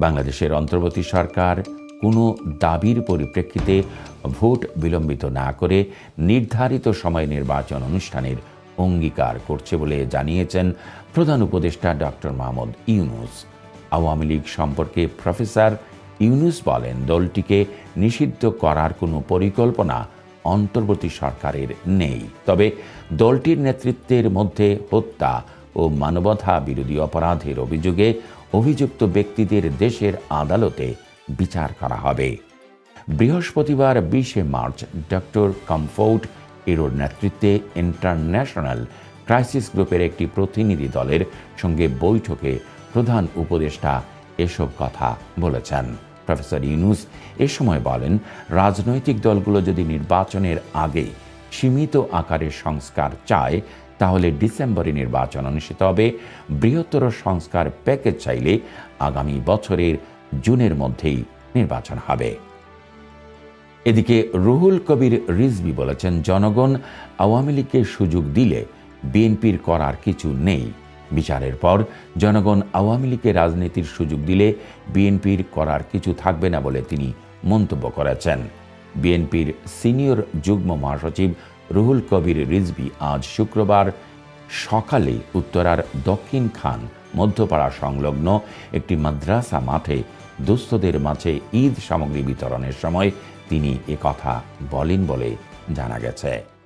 বাংলাদেশের অন্তর্বর্তী সরকার কোনো দাবির পরিপ্রেক্ষিতে ভোট বিলম্বিত না করে নির্ধারিত সময় নির্বাচন অনুষ্ঠানের অঙ্গীকার করছে বলে জানিয়েছেন প্রধান উপদেষ্টা ডক্টর মাহমুদ ইউনুস। আওয়ামী লীগ সম্পর্কে প্রফেসর ইউনুস বলেন, দলটিকে নিষিদ্ধ করার কোনো পরিকল্পনা অন্তর্বর্তী সরকারের নেই। তবে দলটির নেতৃত্বের মধ্যে হত্যা ও মানবতা বিরোধী অপরাধের অভিযোগে অভিযুক্ত ব্যক্তিদের দেশের আদালতে বিচার করা হবে। বৃহস্পতিবার বিশে মার্চ ডক্টর কমফোর্ট এরোর নেতৃত্বে ইন্টারন্যাশনাল ক্রাইসিস গ্রুপের একটি প্রতিনিধি দলের সঙ্গে বৈঠকে প্রধান উপদেষ্টা এসব কথা বলেছেন। প্রফেসর ইউনুস এ সময় বলেন, রাজনৈতিক দলগুলো যদি নির্বাচনের আগে সীমিত আকারের সংস্কার চায় তাহলে ডিসেম্বরে নির্বাচন অনুষ্ঠিত হবে। বৃহত্তর সংস্কার প্যাকেজ চাইলে আগামী বছরের জুনের মধ্যেই নির্বাচন হবে। এদিকে রুহুল কবির রিজভি বলেছেন, জনগণ আওয়ামী লীগকে সুযোগ দিলে বিএনপির করার কিছু নেই। বিচারের পর জনগণ আওয়ামী লীগকে রাজনীতির সুযোগ দিলে বিএনপির করার কিছু থাকবে না বলে তিনি মন্তব্য করেছেন। বিএনপির সিনিয়র যুগ্ম মহাসচিব রুহুল কবির রিজবি আজ শুক্রবার সকালে উত্তরার দক্ষিণ খান মধ্যপাড়া সংলগ্ন একটি মাদ্রাসা মাঠে দুস্থদের মাঝে ঈদ সামগ্রী বিতরণের সময় তিনি কথা বলেন বলে জানা গেছে।